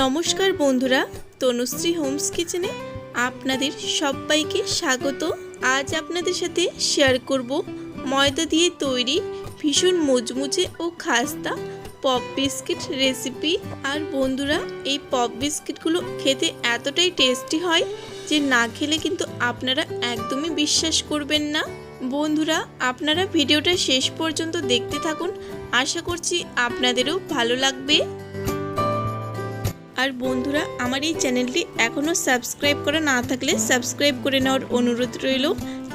নমস্কার বন্ধুরা, তনুশ্রী হোমস কিচেনে আপনাদের সবাইকে স্বাগত। আজ আপনাদের সাথে শেয়ার করব ময়দা দিয়ে তৈরি ভীষণ মুচমুচে ও খাস্তা পপ বিস্কিট রেসিপি আর বন্ধুরা, এই পপ বিস্কিটগুলো খেতে এতটাই টেস্টি হয় যে না খেলে কিন্তু আপনারা একদমই বিশ্বাস করবেন না। বন্ধুরা, আপনারা ভিডিওটা শেষ পর্যন্ত দেখতে থাকুন। আশা করছি আপনাদেরও ভালো লাগবে। আর বন্ধুরা, আমার এই চ্যানেলটি এখনও সাবস্ক্রাইব করা না থাকলে সাবস্ক্রাইব করে নেওয়ার অনুরোধ রইল।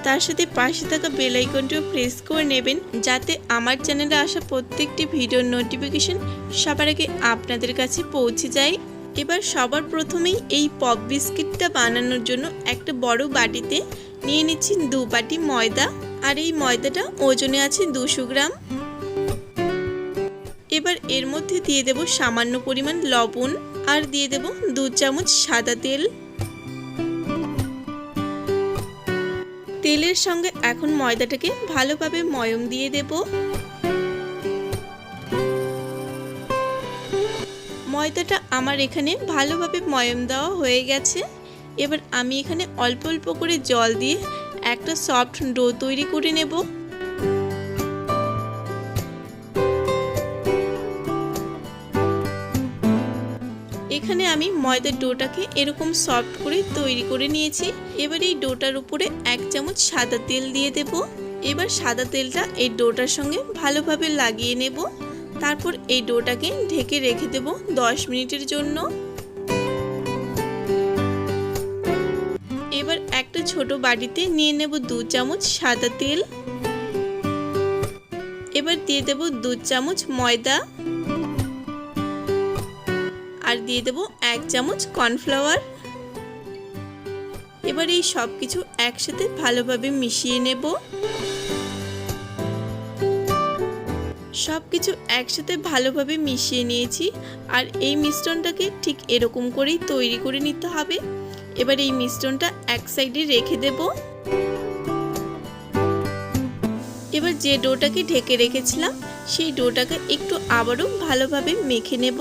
তার সাথে পাশে থাকা বেল আইকনটিও প্রেস করে নেবেন যাতে আমার চ্যানেলে আসা প্রত্যেকটি ভিডিওর নোটিফিকেশন সবার আগে আপনাদের কাছে পৌঁছে যায়। এবার সবার প্রথমেই এই পপ বিস্কিটটা বানানোর জন্য একটা বড় বাটিতে নিয়ে নিচ্ছি দু বাটি ময়দা। আর এই ময়দাটা ওজনে আছে দুশো গ্রাম। এবার এর মধ্যে দিয়ে দেব সামান্য পরিমাণ লবণ। আর দিয়ে দেব দু চামচ সাদা তেল। তেলের সঙ্গে এখন ময়দাটাকে ভালোভাবে ময়ম দিয়ে দেব। ময়দাটা আমার এখানে ভালোভাবে ময়ম দেওয়া হয়ে গেছে। এবার আমি এখানে অল্প অল্প করে জল দিয়ে একটা সফট ডো তৈরি করে নেব। এখানে আমি ময়দার ডোটাকে এরকম সফট করে তৈরি করে নিয়েছি। এবার এই ডোটার উপরে এক চামচ সাদা তেল দিয়ে দেব। এবার সাদা তেলটা এই ডোটার সঙ্গে ভালোভাবে লাগিয়ে নেব। তারপর এই ডোটাকে ঢেকে রেখে দেব দশ মিনিটের জন্য। এবার একটা ছোট বাটিতে নিয়ে নেব দু চামচ সাদা তেল। এবার দিয়ে দেব দু চামচ ময়দা। আর দিয়ে দেব এক চামচ কর্নফ্লাওয়ার। এবার এই সব কিছু একসাথে ভালোভাবে মিশিয়ে নেব। সব কিছু একসাথে ভালোভাবে মিশিয়ে নিয়েছি আর এই মিশ্রণটাকে ঠিক এরকম করেই তৈরি করে নিতে হবে। এবার এই মিশ্রণটা এক সাইডে রেখে দেব। এবার যে ডোটাকে ঢেকে রেখেছিলাম, সেই ডোটাকে একটু আবারও ভালোভাবে মেখে নেব।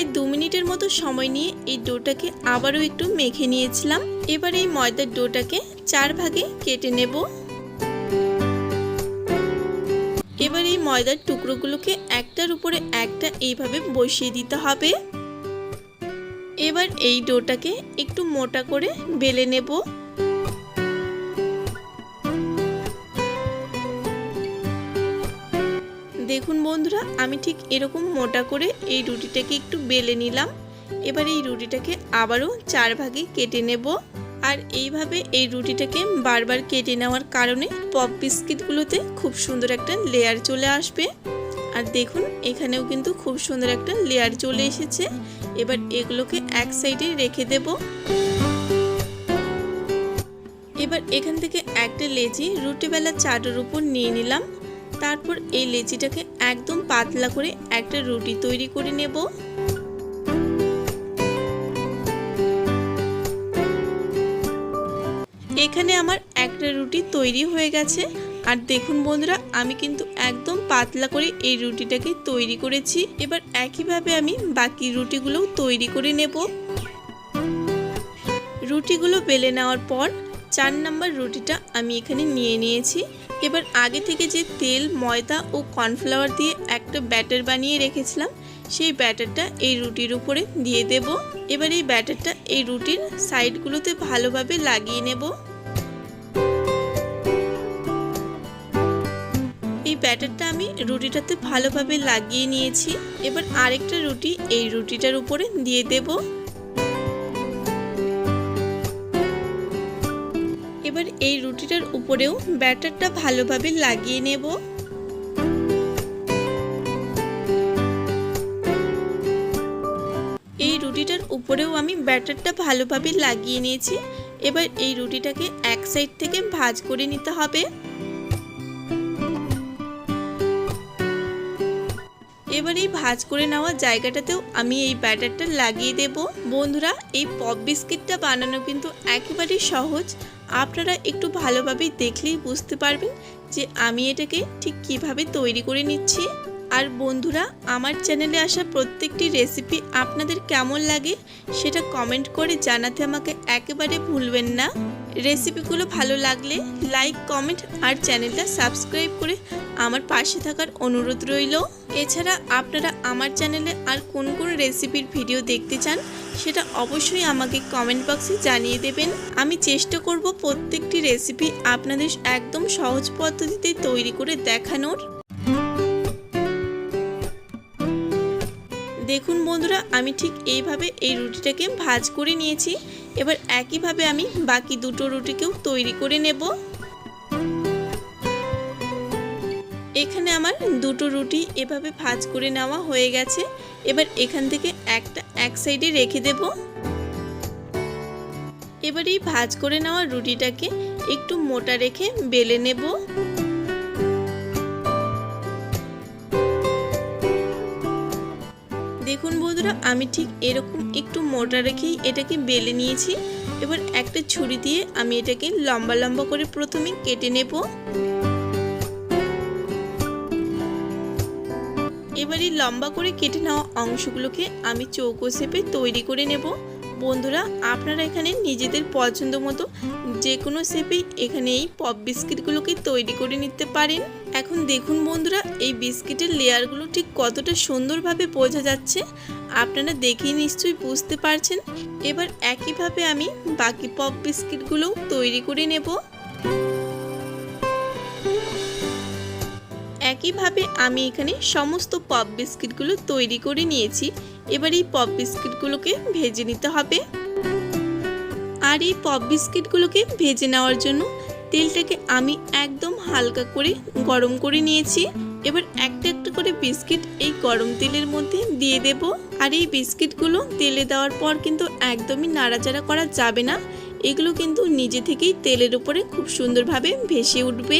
প্রায় দু মিনিটের মতো সময় নিয়ে এই ডোটাকে আবারও একটু মেখে নিয়েছিলাম। এবার এই ময়দার ডোটাকে চার ভাগে কেটে নেব। এবার এই ময়দার টুকরোগুলোকে একটার উপরে একটা এইভাবে বসিয়ে দিতে হবে। এবার এই ডোটাকে একটু মোটা করে বেলে নেব। দেখুন বন্ধুরা, আমি ঠিক এরকম মোটা করে এই রুটিটাকে একটু বেলে নিলাম। এবার এই রুটিটাকে আবারও চার ভাগে কেটে নেব। আর এইভাবে এই রুটিটাকে বারবার কেটে নেওয়ার কারণে পপ বিস্কিটগুলোতে খুব সুন্দর একটা লেয়ার চলে আসবে। আর দেখুন, এখানেও কিন্তু খুব সুন্দর একটা লেয়ার চলে এসেছে। এবার এগুলোকে এক সাইডে রেখে দেব। এবার এখান থেকে একটা লেচি রুটিবেলা চাটার উপর নিয়ে নিলাম। তারপর এই লেচিটাকে একদম পাতলা করে একটা রুটি তৈরি করে নেব। এখানে আমার একটা রুটি তৈরি হয়ে গেছে। আর দেখুন বন্ধুরা, আমি কিন্তু একদম পাতলা করে এই রুটিটাকে তৈরি করেছি। এবার একইভাবে আমি বাকি রুটিগুলোও তৈরি করে নেব। রুটিগুলো বেলে নেওয়ার পর চার নম্বর রুটিটা আমি এখানে নিয়ে নিয়েছি। এবার আগে থেকে যে তেল, ময়দা ও কর্নফ্লাওয়ার দিয়ে একটা ব্যাটার বানিয়ে রেখেছিলাম, সেই ব্যাটারটা এই রুটির উপরে দিয়ে দেব। এবার এই ব্যাটারটা এই রুটির সাইডগুলোতে ভালোভাবে লাগিয়ে নেব। এই ব্যাটারটা আমি রুটিটাতে ভালোভাবে লাগিয়ে নিয়েছি। এবার আরেকটা রুটি এই রুটিটার উপরে দিয়ে দেবো। এবার এই রুটিটার উপরেও ব্যাটারটা ভালোভাবে লাগিয়ে নেব। এই রুটিটার উপরেও আমি ব্যাটারটা ভালোভাবে লাগিয়ে নিয়েছি। এবার এই রুটিটাকে এক সাইড থেকে ভাজ করে নিতে হবে। এবার এই ভাজ করে নেওয়া জায়গাটাতেও আমি এই ব্যাটারটা লাগিয়ে দেব। বন্ধুরা, এই পপ বিস্কিটটা বানানো কিন্তু একেবারেই সহজ। আপনারা একটু ভালোভাবে দেখলেই বুঝতে পারবেন যে আমি এটাকে ঠিক কীভাবে তৈরি করে নিচ্ছি। আর বন্ধুরা, আমার চ্যানেলে আসা প্রত্যেকটি রেসিপি আপনাদের কেমন লাগে সেটা কমেন্ট করে জানাতে আমাকে একেবারে ভুলবেন না। রেসিপিগুলো ভালো লাগলে লাইক, কমেন্ট আর চ্যানেলটা সাবস্ক্রাইব করে আমার পাশে থাকার অনুরোধ রইল। এছাড়া আপনারা আমার চ্যানেলে আর কোন কোন রেসিপির ভিডিও দেখতে চান, সেটা অবশ্যই আমাকে কমেন্ট বক্সে জানিয়ে দেবেন। আমি চেষ্টা করব প্রত্যেকটি রেসিপি আপনাদের একদম সহজ পদ্ধতিতে তৈরি করে দেখানোর। দেখুন বন্ধুরা, আমি ঠিক এইভাবে এই রুটিটাকে ভাজ করে নিয়েছি। এবার একইভাবে আমি বাকি দুটো রুটিকেও তৈরি করে নেব। এখানে আমার দুটো রুটি এভাবে ভাজ করে নেওয়া হয়ে গেছে। এবার এখান থেকে একটা এক সাইডে রেখে দেব। এবার এই ভাজ করে নেওয়া রুটিটাকে একটু মোটা রেখে বেলে নেব। দেখুন বন্ধুরা, আমি ঠিক এরকম একটু মোটা রেখেই এটাকে বেলে নিয়েছি। এবার একটা ছুরি দিয়ে আমি এটাকে লম্বা লম্বা করে প্রথমে কেটে নেব। এবার এই লম্বা করে কেটে নেওয়া অংশগুলোকে আমি চৌকো শেপে তৈরি করে নেব। বন্ধুরা, আপনারা এখানে নিজেদের পছন্দ মতো যে কোনো শেপেই এখানে এই পপ বিস্কিটগুলোকে তৈরি করে নিতে পারেন। এখন দেখুন বন্ধুরা, এই বিস্কিটের লেয়ারগুলো ঠিক কতটা সুন্দরভাবে বোঝা যাচ্ছে। আপনারা দেখেই নিশ্চয়ই বুঝতে পারছেন। এবার একইভাবে আমি বাকি পপ বিস্কিটগুলোও তৈরি করে নেব। একইভাবে আমি এখানে সমস্ত পপ বিস্কিটগুলো তৈরি করে নিয়েছি। এবার এই পপ বিস্কিটগুলোকে ভেজে নিতে হবে। আর এই পপ বিস্কিটগুলোকে ভেজে নেওয়ার জন্য তেলটাকে আমি একদম হালকা করে গরম করে নিয়েছি। এবার একটা একটা করে বিস্কিট এই গরম তেলের মধ্যে দিয়ে দেব। আর এই বিস্কিটগুলো তেলে দেওয়ার পর কিন্তু একদমই নাড়াচাড়া করা যাবে না। এগুলো কিন্তু নিজে থেকেই তেলের উপরে খুব সুন্দরভাবে ভেসে উঠবে।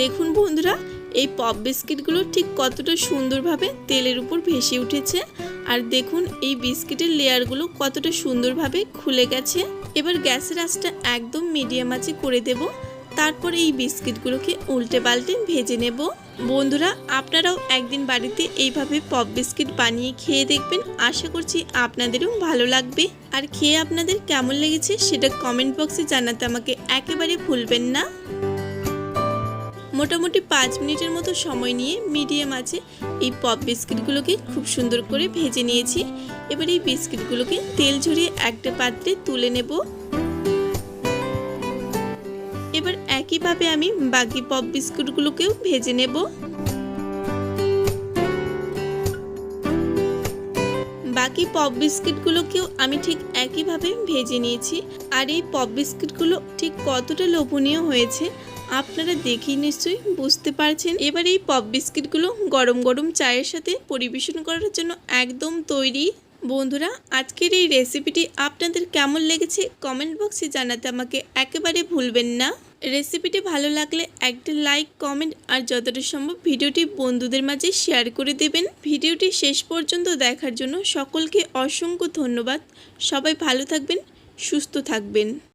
দেখুন বন্ধুরা, এই পপ বিস্কিটগুলো ঠিক কতটা সুন্দরভাবে তেলের উপর ভেসে উঠেছে। আর দেখুন এই বিস্কিটের লেয়ারগুলো কতটা সুন্দরভাবে খুলে গেছে। এবার গ্যাসের আঁচটা একদম মিডিয়াম আঁচে করে দেব। তারপর এই বিস্কিটগুলোকে উল্টে পাল্টে ভেজে নেব। বন্ধুরা, আপনারাও একদিন বাড়িতে এইভাবে পপ বিস্কিট বানিয়ে খেয়ে দেখবেন। আশা করছি আপনাদেরও ভালো লাগবে। আর খেয়ে আপনাদের কেমন লেগেছে সেটা কমেন্ট বক্সে জানাতে আমাকে একেবারে ভুলবেন না। মোটামুটি পাঁচ মিনিটের মতো সময় নিয়ে মিডিয়াম আছে, এই পপ বিস্কিটগুলোকে খুব সুন্দর করে ভেজে নিয়েছি। এবার এই বিস্কিটগুলোকে তেল ঝরিয়ে একটা পাত্রে তুলে নেব। এবার একইভাবে আমি বাকি পপ বিস্কুটগুলোকেও ভেজে নেব। বাকি পপ বিস্কিটগুলোকেও আমি ঠিক একইভাবে ভেজে নিয়েছি। আর এই পপ বিস্কিটগুলো ঠিক কতটা লোভনীয় হয়েছে, আপনারা দেখেই নিশ্চয়ই বুঝতে পারছেন। এবার এই পপ বিস্কিটগুলো গরম গরম চায়ের সাথে পরিবেশন করার জন্য একদম তৈরি বন্ধুরা, আজকের এই রেসিপিটি আপনাদের কেমন লেগেছে কমেন্ট বক্সে জানাতে আমাকে একেবারে ভুলবেন না। রেসিপিটি ভালো লাগলে একটা লাইক কমেন্ট আর যতটা সম্ভব ভিডিওটি বন্ধুদের মাঝে শেয়ার করে দেবেন। ভিডিওটি শেষ পর্যন্ত দেখার জন্য সকলকে অসংখ্য ধন্যবাদ। সবাই ভালো থাকবেন, সুস্থ থাকবেন।